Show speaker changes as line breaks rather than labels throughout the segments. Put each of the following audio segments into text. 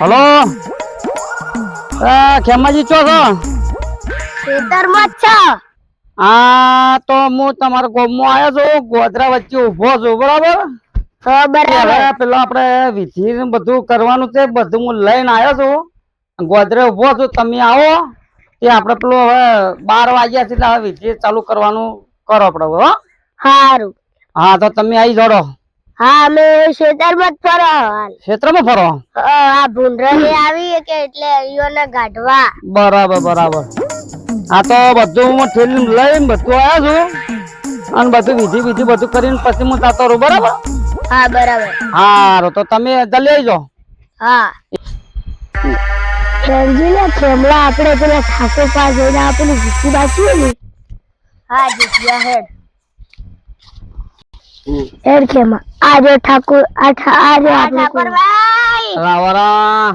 Hello? Khemaji ચો છો?
ખેતરમાં છો?
આ તો હું તમારા ગામમાં આવ્યો છું ગોધરા વચ્ચે ઊભો છું બરાબર?
બરાબર.
પેલો આપણે વિધિ બધું કરવાનું છે બધું હું લઈને આવ્યો છું. ગોધરે ઊભો છું તમે આવો. તે આપણે પેલું હવે બાર વાગ્યા છે એટલે હવે વિધિ ચાલુ કરવાનું કરો આપણે હો.
સારું
હા તો તમે આવી જોડો.
હા અમે ખેતરમાં જ ફરો. હાલ
ક્ષેત્રમાં ફરો
આ ભૂંડરાની આવી કે એટલે ઈયોને ગાઢવા.
બરાબર બરાબર. હા તો બધું હું ઠેલી લઈને બધું આવ્યો છું. અને બધું વિધિ વિધિ બધું કરીને પછી હું તાતો રહું બરાબર?
હા બરાબર.
હારું તો તમે જલ્દી આવી જાઓ.
હા. રણજીને ખેમલા આપણે પેલા ઠાકોર પાસે જઈને આપણું જીતી બાકી ને? હા જીત્યા હેડ. હેડ ખેમા આજે ઠાકોર આ આજે આપણે ઠાકોર ભાઈ!
રાવરા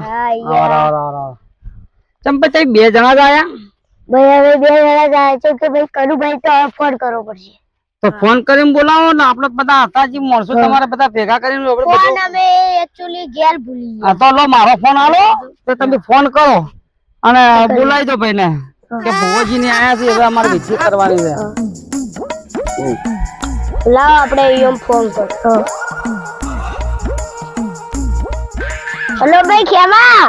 રાવરા ચંપા તઈ બે જણા ગયા આયા?
ભાઈ હવે બે જણા જાય છે કે ભાઈ કનુભાઈ તો ફોન કરવો પડશે.
તો ફોન કરીને બોલાવો ને આપણે બધા હતા જે માણસો તમારે બધા ભેગા કરીને આપણે
ફોન અમે એક્ચ્યુઅલી ઘેર ભૂલી
ગયા. તો લો મારો ફોન આલો તો તમે ફોન કરો. અને બોલાવી દો ભાઈને કે ભોજી ને આયા છે હવે અમારે વિધિ કરવાની છે.
ગયા લાવ આપણે એમ ફોન કર હેલો ભાઈ ખેમા?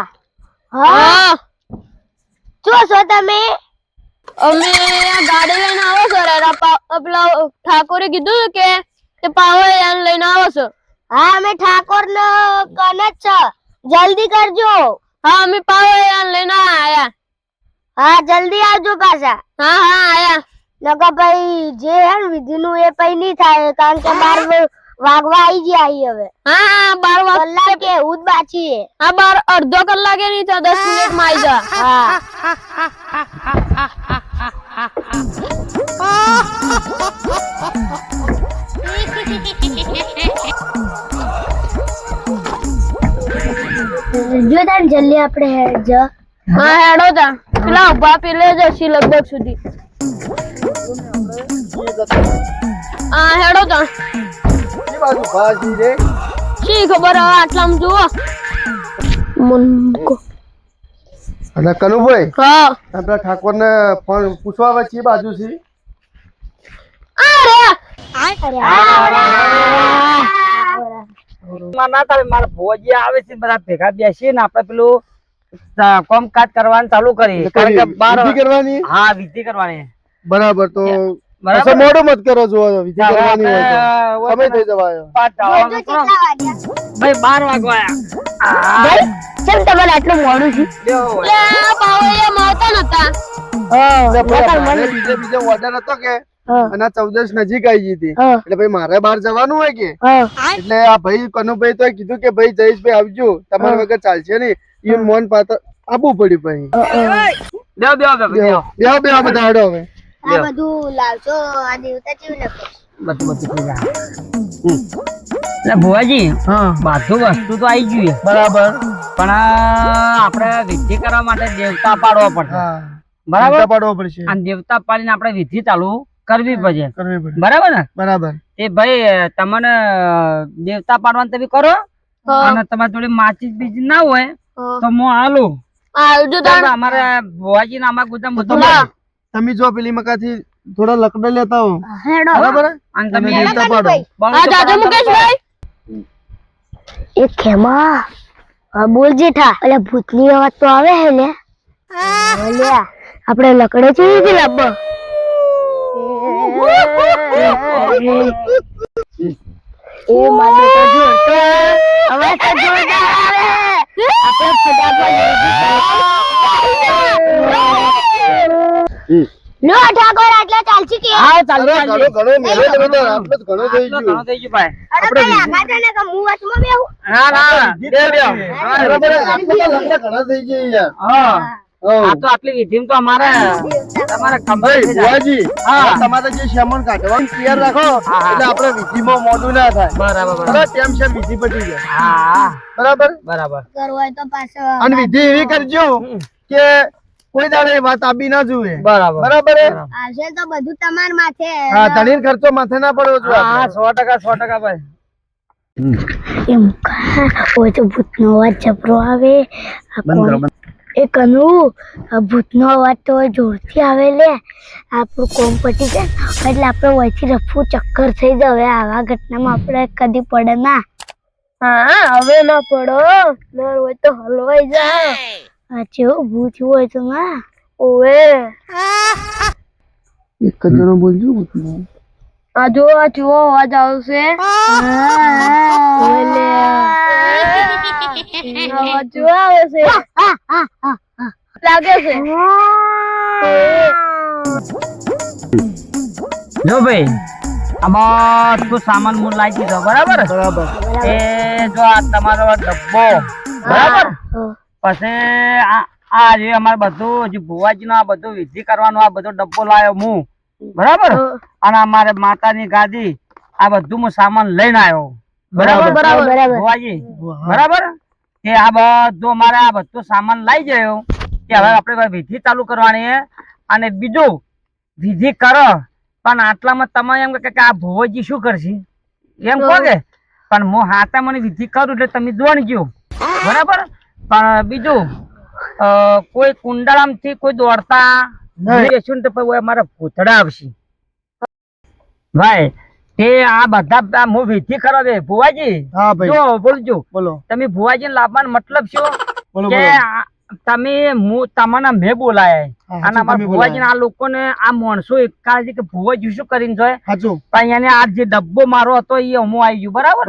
હા? શું છો તમે?
અમે ગાડી લઈને આવો છો રે પેલા ઠાકોરે કીધું કે તે પાવર યાન લઈને આવો છો.
હા અમે ઠાકોર નો કન જ છે. જલ્દી કરજો.
હા અમે પાવર યાન લઈને આયા.
હા જલ્દી આવજો પાછા.
હા હા આયા.
નકર ભાઈ જે હે ને વિધિ નું એ પછી નહીં થાય કારણ કે બાર વાગવા આવી ગયા અહીં હવે.
હા હા બાર વાગ
કલાક કે જ બાકી છે
હા બાર અડધો કલાકે નહીં થયો દસ મિનિટમાં આવી જા.
હા. જો તાર જલ્દી આપણે હેડ જ.
હા હેડો તા. પેલા ઊભા પેલે જશી લગભગ સુધી. હા હેડો તા. શી ખબર હવે આટલામ જુઓ.
મુન્કો
અને કનુભાઈ
હા.
આપણા ઠાકોર ને ફોન પૂછવા આવે છે બાજુ છે
માં ના તારે મારા ભુવોજી આવે છે બધા ભેગા બેસી ને આપણે પેલું કામકાજ કરવાનું ચાલુ કરી કારણ કે બાર
વિધિ કરવાની?
હા વિધિ કરવાની.
બરાબર તો. મોડું મત કરો જો વિધિ કરવાની હોય સમય થઈ જવાયો.
ભાઈ બાર વાગવા
ભાઈ કેમ તમારે આટલું મોડું છે?
લે આ પાવો એમ નતા.
એટલે મારે બીજે બીજે ઓર્ડર હતો કે અને આ ચૌદશ નજીક આવી ગઈ હતી. એટલે ભાઈ મારે બહાર જવાનું હોય કે? એટલે આ ભાઈ કનુભાઈ તો કીધું કે ભાઈ જયેશભાઈ આવજો. તમારા વગર ચાલશે નહીં. એ મોન પાત્ર આપવું પડ્યું ભાઈ. બે બધા હડો હવે.
આ બધું લાવજો આ દેવતા જેવું લખો
બધું બધું થઈ જાય. હમ. એટલે ભુવાજી બધું વસ્તુ તો આવી ગયું
બરાબર.
પણ આપણે વિધિ કરવા માટે દેવતા પાડવા પડશે. બરાબર?
બરાબર પાડવો પડશે.
અને દેવતા પાડીને આપણે વિધિ ચાલુ કરવી પડશે
પડે.
બરાબર ને?
બરાબર.
એ ભાઈ તમને દેવતા પાડવાનું તમે કરો. અને તમારી જોડે માચીસ બીજી ના હોય તો હું
આવજો તાણ.
અમારે ભુવાજી ને અમારા ગુદામ બધું.
તમે જો પેલી મકાથી થોડા લકડા લેતા હો.
હેડો.
બરાબર?
અને
તમે દેવતા પાડો.
હા જાજો મુકેશભાઈ.
એ ખેમા હા બોલ જેઠા એટલે ભૂતની અવાજ તો આવે હે ને? બોલ્યા આપણે લકડે છે કે લાબો. એ માને તો જોરતો હવે તો જોરદાર આવે. આપણે ફટાફટ લો ઠાકોર આટલા ચાલશે કે?
હા ચાલો
ઘણો ઘણો મેળો તમે તો આટલું ઘણો થઈ ગયો.
ઘણો થઈ ગયો ભાઈ.
આપણે આગા છે કે હું વાતમાં બેહું?
ના ના બે બે
બરાબર આટલા તો લકડા ઘણા થઈ ગયો યાર
હા. આ તો આટલી વિધિ તો અમારે તમારે.
બુઆજી
હા.
તમારે જે શ્યામણ કાઢવાનું રાખો એટલે આપણે વિધિમાં મોડું ના થાય.
બરાબર
તેમ છે વિધિ પટી જાય.
હા.
બરાબર?
બરાબર.
કરવું તો પાછો
અને વિધિ એવી કરજો કે કોઈ દાડે વાત આપી ના જુએ.
બરાબર.
બરાબર
આજે તો બધું તમાર માથે
હા. તણીર ખર્ચો માથે ના પડવો જોઈએ
હા 100% 100% ભાઈ.
એમ કા? ઓ તો ભૂતનો અવાજ જબરો આવે. એ કનુ ભૂતનો અવાજ તો જોરથી આવે લે. આપણું કોમ પટી જાય એટલે આપણે વયથી રફું ચક્કર થઈ જાય. હવે આવા ઘટનામાં આપણે કદી પડે ના.
હા હવે ના પડો. ડર હોય તો હલવાઈ જાય
આ જેવું ભૂત હોય તો ના.
ઓવે.
એક જ જણો બોલજો.
આ જો આ જો અવાજ આવશે. ઓલે. અવાજ જો આવે છે લાગે છે.
જો ભાઈ આમાં બધું સામાન મૂળ લાવી દીધો બરાબર?
બરાબર.
એ જો આ તમારો ડબ્બો. બરાબર? પછી આ જે અમારે બધું જે ભુવાજી નો આ બધું વિધિ કરવાનું આ બધો ડબ્બો લાવ્યો હું બરાબર? અને અમારે માતાની ગાદી આ બધું હું સામાન લઈને આવ્યો. બરાબર?
બરાબર બરાબર.
ભુવાજી? બરાબર. કે આ બધું અમારે આ બધું સામાન લઈ ગયો. કે હવે આપણે વિધિ ચાલુ કરવાની અને બીજું વિધિ કરો. પણ આટલામાં તમે એમ કે આ ભુવાજી શું કરશે? એમ કહો કે પણ હું હાથા મને વિધિ કરું એટલે તમે જોઈ ગયો બરાબર? પણ બીજું કોઈ કોઈ થી કોઈ દોડતા
નહીં.
તો અમારા ભૂતડા આવશે. ભાઈ તે આ બધા હું વિધિ ખરો છે ભુવાજી? જો બોલજો.
બોલો.
તમે ભુવાજી લાવવાનો મતલબ શું? કે તમે હું તમને મેં બોલાય. અને અમારા ભુવાજી. આ લોકોને આ માણસો એક છે કે ભુવાજી શું કરીને જોય?
સાચું
પણ એને આ જે ડબ્બો મારો હતો એ હું આવી ગયું બરાબર?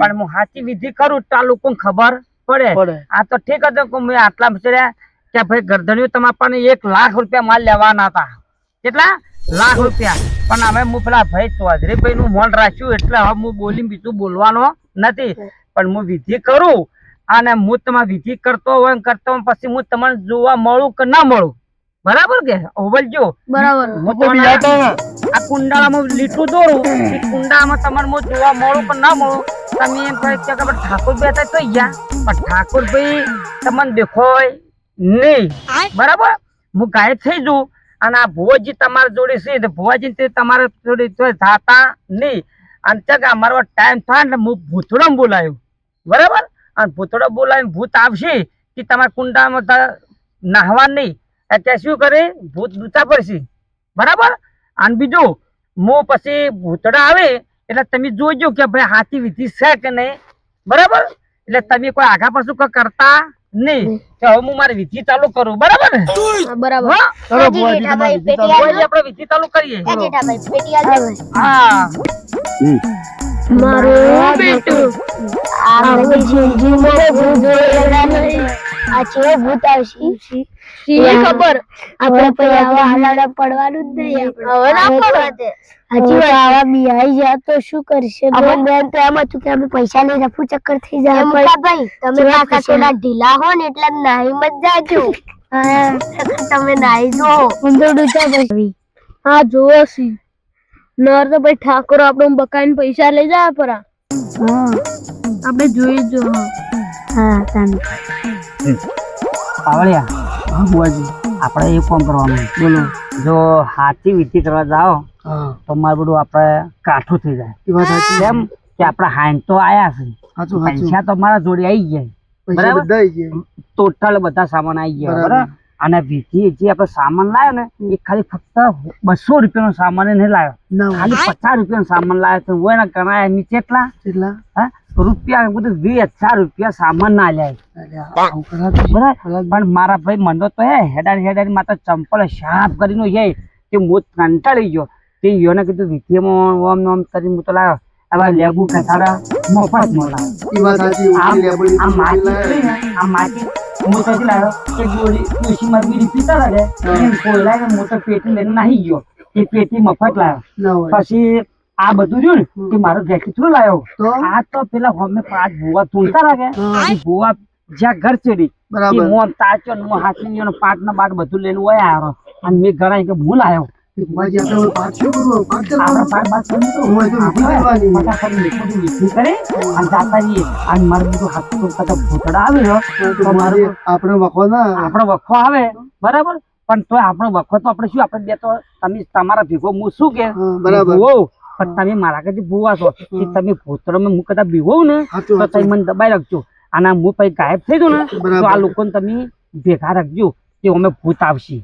પણ હું સાચી વિધિ કરું તો આ લોકોને ખબર? પડે. આ તો ઠીક હતું કે મેં આટલા બચડ્યા કે ભાઈ ગરદણીઓ તમે પણ એક લાખ રૂપિયા માલ લેવાના હતા. કેટલા? લાખ રૂપિયા. પણ હવે હું પેલા ભાઈ ચૌધરી ભાઈ નું મોન રાખ્યું એટલે હવે હું બોલી બીજું બોલવાનો નથી. પણ હું વિધિ કરું અને હું તમારે વિધિ કરતો હોય કરતો હોય પછી હું તમને જોવા મળું કે ના મળું. બરાબર કે? ઓવલજો
બરાબર.
આ કુંડાળામાં લીટું દોરું એ કુંડામાં તમારે મો જોવા મળું પણ ના મળું તમે કહે કે ખબર ઠાકોર બેઠા તો ગયા પણ ઠાકોર ભાઈ તમને દેખોય નહીં. બરાબર? હું ગાયબ થઈ જઉં અને આ ભુવાજી તમારા જોડે છે ભુવાજી તમારા જોડે તો જાતા નહીં. અને ત્યાં અમારો ટાઈમ થાય ને હું ભૂતડો બોલાયું. બરાબર? અને ભૂતડો બોલાવીને ભૂત આવશે કે તમારા કુંડામાં નાહવા નહીં. એટલે શું કરે? ભૂત દૂતા પડશે. બરાબર? અને બીજું મો પછી ભૂતડા આવે એટલે તમે જોજો કે ભાઈ હાથી વિધિ છે કે નહીં. બરાબર? એટલે તમે કોઈ આગા પાછું કોઈ કરતા નહીં. તો હવે હું મારી વિધિ ચાલુ કરું. બરાબર ને?
બરાબર.
આપણે વિધિ ચાલુ કરીએ. હા.
મારું બેટું.
નહીં. આ છે ભૂત આવશે.
સિંહ ખબર?
આપણે પછી આવા હાલાડા પડવાનું જ નહીં
હવે ના પડવા
હજી વાત આવા બિહાઈ જાય તો શું કરશે બેન? બેન તો એમ હતું કે અમે પૈસા લઈ રફુ ચક્કર થઈ જાય ભાઈ તમે કાકા થોડા ઢીલા હો ને એટલે નાઈ મત જાજો. તમે નાઈ જો. ઊંધો ડૂચા ભાઈ.
હા જોવો સી નર તો ભાઈ ઠાકોર આપણો બકાઈને પૈસા લઈ જાય પરા.
હા.
આપણે જોઈ જો હા.
હા
પાવળિયા
ભુવાજી
આપણે એ ફોન કરવાનું
બોલો
જો હાથી વિધિ કરવા જાઓ તો મારું બધું આપણે કાઠું થઈ જાય.
એ વાત
કેમ કે આપણા હાઈન તો આયા છે. પૈસા તો મારા જોડે આવી જાય બરાબર? ટોટલ બધા સામાન આવી ગયા.
બરાબર.
અને બીજી જે આપણે સામાન લાવ્યો ને એ ખાલી ફક્ત બસો રૂપિયાનો સામાન નહીં લાવ્યો ખાલી પચાસ રૂપિયાનો સામાન લાવ્યો તો હું એના ગણાય એમ કેટલા
કેટલા
હા? રૂપિયા બધું વીસ હજાર રૂપિયા સામાન ના લ્યા. બરાબર? પણ મારા ભાઈ મને તો હે હેડાર હેડાર માતા ચંપલ સાફ કરીને હે કે હું કંટાળી ગયો. તે યોને કીધું વિધિમાં ઓમ ઓમ કરીને હું તો લાવ્યો હવે લેબુ કસાડા મફત મળે
એ વાત સાચી.
આ માટી. કરી ને, આ માટી હું તો લાવ્યો એક ગોળી ડોશીમાં બીડી પીતા રહે એમ કોયલા ને મોટો પેટી લઈને નાહી ગયો. એ પેટી મફત લાવ્યો પછી આ બધું જોયું ને તે મારો જેકેટ થ્રુ લાવ્યો? આ તો પેલા હોમે પાંચ ભૂવા તૂલતા લાગે એ ભૂવા જ્યાં ઘર ચડી
બરાબર.
એ મોન તાચો ને મોં હાથી ને પાટ ને બાટ બધું લઈને વયા આવ્યો અને મેં ઘણા કે ભૂલ આવ્યો
વખો ના
આપણો વખો આવે બરાબર? પણ તોય આપણો વખો તો આપણે શું આપણે બે તો તમે તમારા ભેગો હું શું કે?
બરાબર.
પણ તમે મારા કરતી ભૂવા છો. કે તમે ભૂતળમાં હું કદાચ બીવો ને તો તમે મને દબાઈ રાખજો. અને હું પછી ગાયબ થઈ જાઉં ને તો આ લોકોને તમે ભેગા રાખજો કે અમે ભૂત આવશે.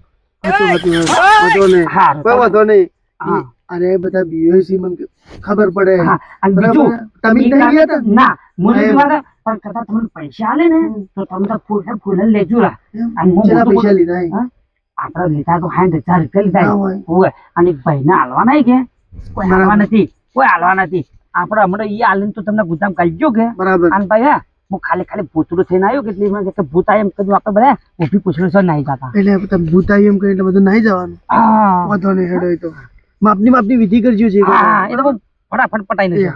વાંધો નહીં.
હા
કોઈ વાંધો નહીં.
હા.
અરે બધા બીઓસી મને ખબર પડે.
અને બીજું
તમે
તમે
નહીં ગયા
ના હું નથી
એમ.
મારા પણ કદાચ તમને પૈસા આલે ને તો તમે તો ફૂલ ફૂલ લેજો રા અને હું
પૈસા લીધા?
આપણે લીધા તો સાઠ હજાર રૂપિયા લીધા
હોય.
હોય અને ભાઈ ને હાલવા નહીં કે? કોઈ હાલવા નથી. કોઈ હાલવા નથી. આપણે હમણાં ઈ હાલીને તો તમને ગુદામ કાઢજો કે?
બરાબર.
અને ભાઈ હા. હું ખાલી ખાલી ભૂતરું થઈને આવ્યો કેટલી ભૂતા કે ભૂત એમ કીધું આપણે બધા ઊભી પૂછડું છે નહીં જતા.
એટલે ભૂતા એમ કહી એટલે બધું નહીં જવાનું.
હા.
વાંધો નહીં હેડો તો. માપની માપની વિધિ કરજો છે
હા એ તો ફટાફટ પટાઈ નથી.